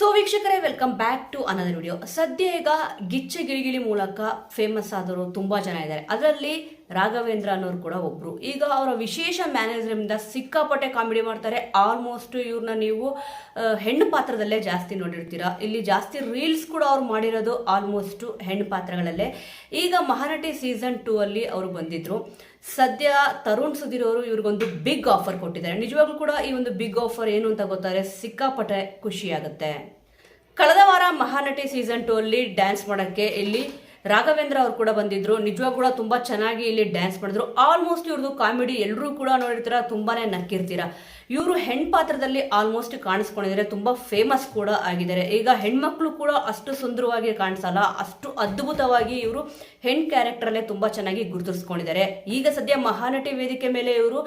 So ವೀಕ್ಷಕರೇ welcome back to another video ಸದ್ಯ ಈಗ ಗಿಚ್ಚ ಗಿಳಿಗಿಳಿ ಮೂಲಕ ಫೇಮಸ್ ಆದವರು ತುಂಬಾ ಜನ ಇದ್ದಾರೆ. ಅದರಲ್ಲಿ ರಾಘವೇಂದ್ರ ಅನ್ನೋರು ಕೂಡ ಒಬ್ರು. ಈಗ ಅವರ ವಿಶೇಷ ಮ್ಯಾನೇಜರಿಂದ ಸಿಕ್ಕಾಪಟ್ಟೆ ಕಾಮಿಡಿ ಮಾಡ್ತಾರೆ. ಆಲ್ಮೋಸ್ಟ್ ಇವ್ರನ್ನ ನೀವು ಹೆಣ್ಣು ಪಾತ್ರದಲ್ಲೇ ಜಾಸ್ತಿ ನೋಡಿರ್ತೀರಾ. ಇಲ್ಲಿ ಜಾಸ್ತಿ ರೀಲ್ಸ್ ಕೂಡ ಅವ್ರು ಮಾಡಿರೋದು ಆಲ್ಮೋಸ್ಟ್ ಹೆಣ್ಣು ಪಾತ್ರಗಳಲ್ಲೇ. ಈಗ ಮಹಾನಟಿ ಸೀಸನ್ ಟೂ ಅಲ್ಲಿ ಅವರು ಬಂದಿದ್ರು. ಸದ್ಯ ತರುಣ್ ಸುಧೀರ್ ಅವರು ಇವ್ರಿಗೊಂದು ಬಿಗ್ ಆಫರ್ ಕೊಟ್ಟಿದ್ದಾರೆ. ನಿಜವಾಗ್ಲೂ ಕೂಡ ಈ ಒಂದು ಬಿಗ್ ಆಫರ್ ಏನು ಅಂತ ಗೊತ್ತಾರೆ? ಸಿಕ್ಕಾಪಟ್ಟೆ ಖುಷಿಯಾಗುತ್ತೆ. ಕಳೆದ ವಾರ ಮಹಾನಟಿ ಸೀಸನ್ ಟೂ ಅಲ್ಲಿ ಡ್ಯಾನ್ಸ್ ಮಾಡೋಕ್ಕೆ ಇಲ್ಲಿ ರಾಘವೇಂದ್ರ ಅವರು ಕೂಡ ಬಂದಿದ್ರು. ನಿಜವಾಗ್ ಕೂಡ ತುಂಬಾ ಚೆನ್ನಾಗಿ ಇಲ್ಲಿ ಡ್ಯಾನ್ಸ್ ಮಾಡಿದ್ರು. ಆಲ್ಮೋಸ್ಟ್ ಇವ್ರದ್ದು ಕಾಮಿಡಿ ಎಲ್ಲರೂ ಕೂಡ ನೋಡಿರ್ತೀರ, ತುಂಬಾನೇ ನಕ್ಕಿರ್ತೀರ. ಇವರು ಹೆಣ್ ಪಾತ್ರದಲ್ಲಿ ಆಲ್ಮೋಸ್ಟ್ ಕಾಣಿಸ್ಕೊಂಡಿದ್ರೆ ತುಂಬಾ ಫೇಮಸ್ ಕೂಡ ಆಗಿದ್ದಾರೆ. ಈಗ ಹೆಣ್ಮಕ್ಳು ಕೂಡ ಅಷ್ಟು ಸುಂದರವಾಗಿ ಕಾಣಿಸಲ್ಲ, ಅಷ್ಟು ಅದ್ಭುತವಾಗಿ ಇವರು ಹೆಣ್ ಕ್ಯಾರೆಕ್ಟರ್ ಅಲ್ಲೇ ತುಂಬಾ ಚೆನ್ನಾಗಿ ಗುರುತಿಸ್ಕೊಂಡಿದ್ದಾರೆ. ಈಗ ಸದ್ಯ ಮಹಾನಟಿ ವೇದಿಕೆ ಮೇಲೆ ಇವರು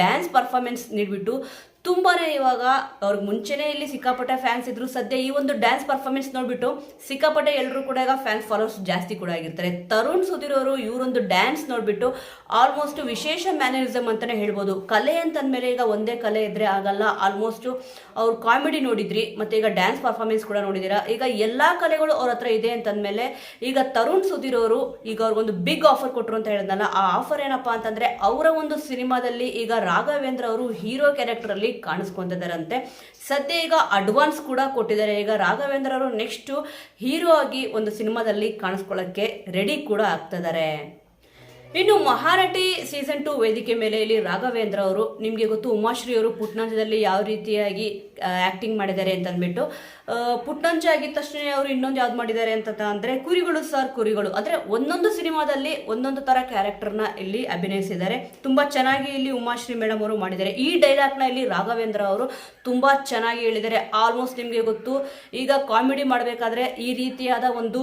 ಡ್ಯಾನ್ಸ್ ಪರ್ಫಾರ್ಮೆನ್ಸ್ ನೀಡ್ಬಿಟ್ಟು ತುಂಬಾನೇ ಇವಾಗ ಅವ್ರಿಗೆ ಮುಂಚೆನೇ ಇಲ್ಲಿ ಸಿಕ್ಕಾಪಟ್ಟೆ ಫ್ಯಾನ್ಸ್ ಇದ್ರು. ಸದ್ಯ ಈ ಒಂದು ಡ್ಯಾನ್ಸ್ ಪರ್ಫಾರ್ಮೆನ್ಸ್ ನೋಡ್ಬಿಟ್ಟು ಸಿಕ್ಕಾಪಟ್ಟೆ ಎಲ್ಲರೂ ಕೂಡ ಈಗ ಫ್ಯಾನ್ಸ್ ಫಾಲೋವರ್ಸ್ ಜಾಸ್ತಿ ಕೂಡ ಆಗಿರ್ತಾರೆ. ತರುಣ್ ಸುಧೀರ್ ಅವರು ಇವರೊಂದು ಡ್ಯಾನ್ಸ್ ನೋಡ್ಬಿಟ್ಟು ಆಲ್ಮೋಸ್ಟ್ ವಿಶೇಷ ಮ್ಯಾನರಿಸಮ್ ಅಂತಲೇ ಹೇಳ್ಬೋದು. ಕಲೆ ಅಂತಂದಮೇಲೆ ಈಗ ಒಂದೇ ಕಲೆ ಇದ್ರೆ ಆಗಲ್ಲ. ಆಲ್ಮೋಸ್ಟ್ ಅವ್ರು ಕಾಮಿಡಿ ನೋಡಿದ್ರಿ, ಮತ್ತೆ ಈಗ ಡ್ಯಾನ್ಸ್ ಪರ್ಫಾರ್ಮೆನ್ಸ್ ಕೂಡ ನೋಡಿದ್ದೀರಾ. ಈಗ ಎಲ್ಲಾ ಕಲೆಗಳು ಅವ್ರ ಹತ್ರ ಇದೆ ಅಂತಂದ್ಮೇಲೆ ಈಗ ತರುಣ್ ಸುಧೀರ್ ಅವರು ಈಗ ಅವ್ರಿಗೊಂದು ಬಿಗ್ ಆಫರ್ ಕೊಟ್ಟರು ಅಂತ ಹೇಳಿದ್ನಲ್ಲ, ಆ ಆಫರ್ ಏನಪ್ಪಾ ಅಂತಂದ್ರೆ ಅವರ ಒಂದು ಸಿನಿಮಾದಲ್ಲಿ ಈಗ ರಾಘವೇಂದ್ರ ಅವರು ಹೀರೋ ಕ್ಯಾರೆಕ್ಟರ್ ಅಲ್ಲಿ ಕಾಣಿಸ್ಕೊಂತಿದ್ದಾರಂತೆ ಸದ್ಯ ಈಗ ಅಡ್ವಾನ್ಸ್ ಕೂಡ ಕೊಟ್ಟಿದ್ದಾರೆ. ಈಗ ರಾಘವೇಂದ್ರ ಅವರು ನೆಕ್ಸ್ಟ್ ಹೀರೋ ಆಗಿ ಒಂದು ಸಿನಿಮಾದಲ್ಲಿ ಕಾಣಿಸ್ಕೊಳ್ಳೋಕ್ಕೆ ರೆಡಿ ಕೂಡ ಆಗ್ತಿದ್ದಾರೆ ಇನ್ನು ಮಹಾನಟಿ ಸೀಸನ್ ಟು ವೇದಿಕೆ ಮೇಲೆ ಇಲ್ಲಿ ರಾಘವೇಂದ್ರ ಅವರು, ನಿಮಗೆ ಗೊತ್ತು ಉಮಾಶ್ರೀ ಅವರು ಪುಟ್ನಂಜದಲ್ಲಿ ಯಾವ ರೀತಿಯಾಗಿ ಆ್ಯಕ್ಟಿಂಗ್ ಮಾಡಿದ್ದಾರೆ ಅಂತ ಅಂದ್ಬಿಟ್ಟು. ಪುಟ್ನಂಜ ಆಗಿದ ತಕ್ಷಣ ಅವರು ಇನ್ನೊಂದು ಯಾವ್ದು ಮಾಡಿದ್ದಾರೆ ಅಂತ ಅಂದರೆ ಕುರಿಗಳು ಸರ್ ಕುರಿಗಳು. ಅಂದರೆ ಒಂದೊಂದು ಸಿನಿಮಾದಲ್ಲಿ ಒಂದೊಂದು ಥರ ಕ್ಯಾರೆಕ್ಟರ್ನ ಇಲ್ಲಿ ಅಭಿನಯಿಸಿದ್ದಾರೆ. ತುಂಬ ಚೆನ್ನಾಗಿ ಇಲ್ಲಿ ಉಮಾಶ್ರೀ ಮೇಡಮ್ ಅವರು ಮಾಡಿದ್ದಾರೆ. ಈ ಡೈಲಾಗ್ನ ಇಲ್ಲಿ ರಾಘವೇಂದ್ರ ಅವರು ತುಂಬ ಚೆನ್ನಾಗಿ ಹೇಳಿದ್ದಾರೆ. ಆಲ್ಮೋಸ್ಟ್ ನಿಮಗೆ ಗೊತ್ತು. ಈಗ ಕಾಮಿಡಿ ಮಾಡಬೇಕಾದ್ರೆ ಈ ರೀತಿಯಾದ ಒಂದು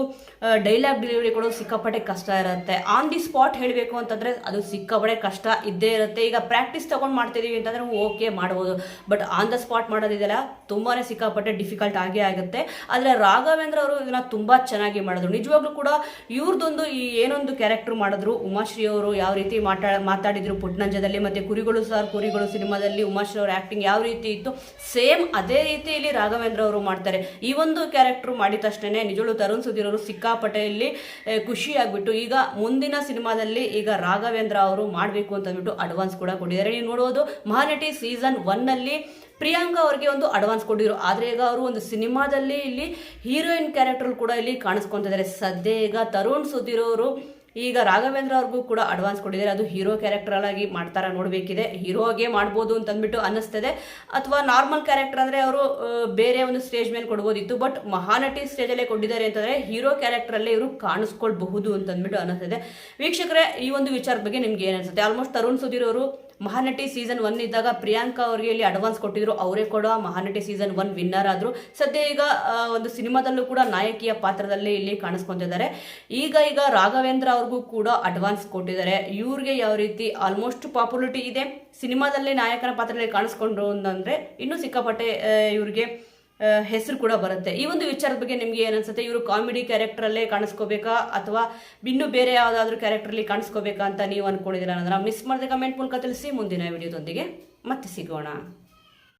ಡೈಲಾಗ್ ಡೆಲಿವರಿ ಕೊಡೋದು ಸಿಕ್ಕಾಪಟ್ಟೆ ಕಷ್ಟ ಇರುತ್ತೆ. ಆನ್ ದಿ ಸ್ಪಾಟ್ ಹೇಳಬೇಕು ಅಂತಂದ್ರೆ ಅದು ಸಿಕ್ಕಾಪಟ್ಟೆ ಕಷ್ಟ ಇದ್ದೇ ಇರುತ್ತೆ. ಈಗ ಪ್ರಾಕ್ಟೀಸ್ ತಗೊಂಡು ಮಾಡ್ತಿದೀವಿ ಅಂತಂದ್ರೆ ಓಕೆ ಮಾಡ್ಬೋದು. ಬಟ್ ಆನ್ ದ ಸ್ಪಾಟ್ ಮಾಡೋದಿದೆಯಲ್ಲ, ತುಂಬಾನೇ ಸಿಕ್ಕಾಪಟ್ಟೆ ಡಿಫಿಕಲ್ಟ್ ಆಗೇ ಆಗುತ್ತೆ. ಆದರೆ ರಾಘವೇಂದ್ರ ಅವರು ಇದನ್ನ ತುಂಬಾ ಚೆನ್ನಾಗಿ ಮಾಡಿದ್ರು. ನಿಜವಾಗ್ಲೂ ಕೂಡ ಇವ್ರದ್ದೊಂದು ಈ ಏನೊಂದು ಕ್ಯಾರೆಕ್ಟರ್ ಮಾಡಿದ್ರು, ಉಮಾಶ್ರೀ ಅವರು ಯಾವ ರೀತಿ ಮಾತಾ ಮಾತಾಡಿದ್ರು ಪುಟ್ನಂಜದಲ್ಲಿ, ಮತ್ತೆ ಕುರಿಗಳು ಸರ್ ಕುರಿಗಳು ಸಿನಿಮಾದಲ್ಲಿ ಉಮಾಶ್ರೀ ಅವ್ರ ಆಕ್ಟಿಂಗ್ ಯಾವ ರೀತಿ ಇತ್ತು ಸೇಮ್ ಅದೇ ರೀತಿ ಇಲ್ಲಿ ರಾಘವೇಂದ್ರ ಅವರು ಮಾಡ್ತಾರೆ. ಈ ಒಂದು ಕ್ಯಾರೆಕ್ಟರ್ ಮಾಡಿದ ತಕ್ಷಣ ನಿಜಳು ತರುಣ್ ಸುಧೀರ್ ಅವರು ಸಿಕ್ಕಾಪಟ್ಟೆ ಖುಷಿಯಾಗ್ಬಿಟ್ಟು ಈಗ ಮುಂದಿನ ಸಿನಿಮಾದಲ್ಲಿ ಈಗ ರಾಘವೇಂದ್ರ ಅವರು ಮಾಡಬೇಕು ಅಂತ ಅಂದ್ಬಿಟ್ಟು ಅಡ್ವಾನ್ಸ್ ಕೂಡ ಕೊಟ್ಟಿದ್ದಾರೆ. ನೀವು ನೋಡೋದು ಮಹಾನಟಿ ಸೀಸನ್ ಒನ್ನಲ್ಲಿ ಪ್ರಿಯಾಂಕಾ ಅವರಿಗೆ ಒಂದು ಅಡ್ವಾನ್ಸ್ ಕೊಟ್ಟಿದ್ರು. ಆದರೆ ಈಗ ಅವರು ಒಂದು ಸಿನಿಮಾದಲ್ಲಿ ಇಲ್ಲಿ ಹೀರೋಯಿನ್ ಕ್ಯಾರೆಕ್ಟರ್ ಕೂಡ ಇಲ್ಲಿ ಕಾಣಿಸ್ಕೊಂತಿದ್ದಾರೆ. ಸದ್ಯ ಈಗ ತರುಣ್ ಸುಧೀರ್ ಅವರು ಈಗ ರಾಘವೇಂದ್ರ ಅವ್ರಿಗೂ ಕೂಡ ಅಡ್ವಾನ್ಸ್ ಕೊಟ್ಟಿದ್ದಾರೆ. ಅದು ಹೀರೋ ಕ್ಯಾರೆಕ್ಟರ್ ಆಗಿ ಮಾಡ್ತಾರ ನೋಡಬೇಕಿದೆ. ಹೀರೋಗೆ ಮಾಡ್ಬೋದು ಅಂತ ಅಂದ್ಬಿಟ್ಟು ಅನ್ನಿಸ್ತದೆ. ಅಥವಾ ನಾರ್ಮಲ್ ಕ್ಯಾರೆಕ್ಟರ್ ಅಂದ್ರೆ ಅವರು ಬೇರೆ ಒಂದು ಸ್ಟೇಜ್ ಮೇಲೆ ಕೊಡ್ಬೋದಿತ್ತು. ಬಟ್ ಮಹಾನಟಿ ಸ್ಟೇಜಲ್ಲೇ ಕೊಟ್ಟಿದ್ದಾರೆ ಅಂತಂದ್ರೆ ಹೀರೋ ಕ್ಯಾರೆಕ್ಟರ್ ಅಲ್ಲೇ ಇವರು ಕಾಣಿಸ್ಕೊಳ್ಬಹುದು ಅಂತ ಅಂದ್ಬಿಟ್ಟು ಅನ್ನಿಸ್ತದೆ. ವೀಕ್ಷಕರೇ, ಈ ಒಂದು ವಿಚಾರದ ಬಗ್ಗೆ ನಿಮ್ಗೆ ಏನಿಸುತ್ತೆ ಆಲ್ಮೋಸ್ಟ್ ತರುಣ್ ಸುಧೀರ್ ಅವರು ಮಹಾನಟಿ ಸೀಸನ್ ಒನ್ ಇದ್ದಾಗ ಪ್ರಿಯಾಂಕಾ ಅವರಿಗೆ ಇಲ್ಲಿ ಅಡ್ವಾನ್ಸ್ ಕೊಟ್ಟಿದ್ರು. ಅವರೇ ಕೂಡ ಮಹಾನಟಿ ಸೀಸನ್ ಒನ್ ವಿನ್ನರ್ ಆದ್ರು. ಸದ್ಯ ಈಗ ಒಂದು ಸಿನಿಮಾದಲ್ಲೂ ಕೂಡ ನಾಯಕಿಯ ಪಾತ್ರದಲ್ಲಿ ಇಲ್ಲಿ ಕಾಣಿಸ್ಕೊಂತಿದ್ದಾರೆ. ಈಗ ಈಗ ರಾಘವೇಂದ್ರ ಅವ್ರಿಗೂ ಕೂಡ ಅಡ್ವಾನ್ಸ್ ಕೊಟ್ಟಿದ್ದಾರೆ. ಇವ್ರಿಗೆ ಯಾವ ರೀತಿ ಆಲ್ಮೋಸ್ಟ್ ಪಾಪ್ಯುಲಿಟಿ ಇದೆ, ಸಿನಿಮಾದಲ್ಲಿ ನಾಯಕನ ಪಾತ್ರದಲ್ಲಿ ಕಾಣಿಸ್ಕೊಂಡ್ರು ಅಂತಂದ್ರೆ ಇನ್ನೂ ಸಿಕ್ಕಾಪಟ್ಟೆ ಇವ್ರಿಗೆ ಹೆಸರು ಕೂಡ ಬರುತ್ತೆ. ಈ ಒಂದು ವಿಚಾರದ ಬಗ್ಗೆ ನಿಮ್ಗೆ ಏನನ್ಸುತ್ತೆ ಇವರು ಕಾಮಿಡಿ ಕ್ಯಾರೆಕ್ಟರ್ ಅಲ್ಲೇ ಕಾಣಿಸ್ಕೋಬೇಕಾ ಅಥವಾ ಇನ್ನೂ ಬೇರೆ ಯಾವುದಾದ್ರೂ ಕ್ಯಾರೆಕ್ಟರ್ ಅಲ್ಲಿ ಕಾಣಿಸ್ಕೋಬೇಕಾ ಅಂತ ನೀವು ಅಂದ್ಕೊಂಡಿದ್ದೀರಾ ಮಿಸ್ ಮಾಡದೆ ಕಮೆಂಟ್ ಮೂಲಕ ತಿಳಿಸಿ. ಮುಂದಿನ ವಿಡಿಯೋದೊಂದಿಗೆ ಮತ್ತೆ ಸಿಗೋಣ.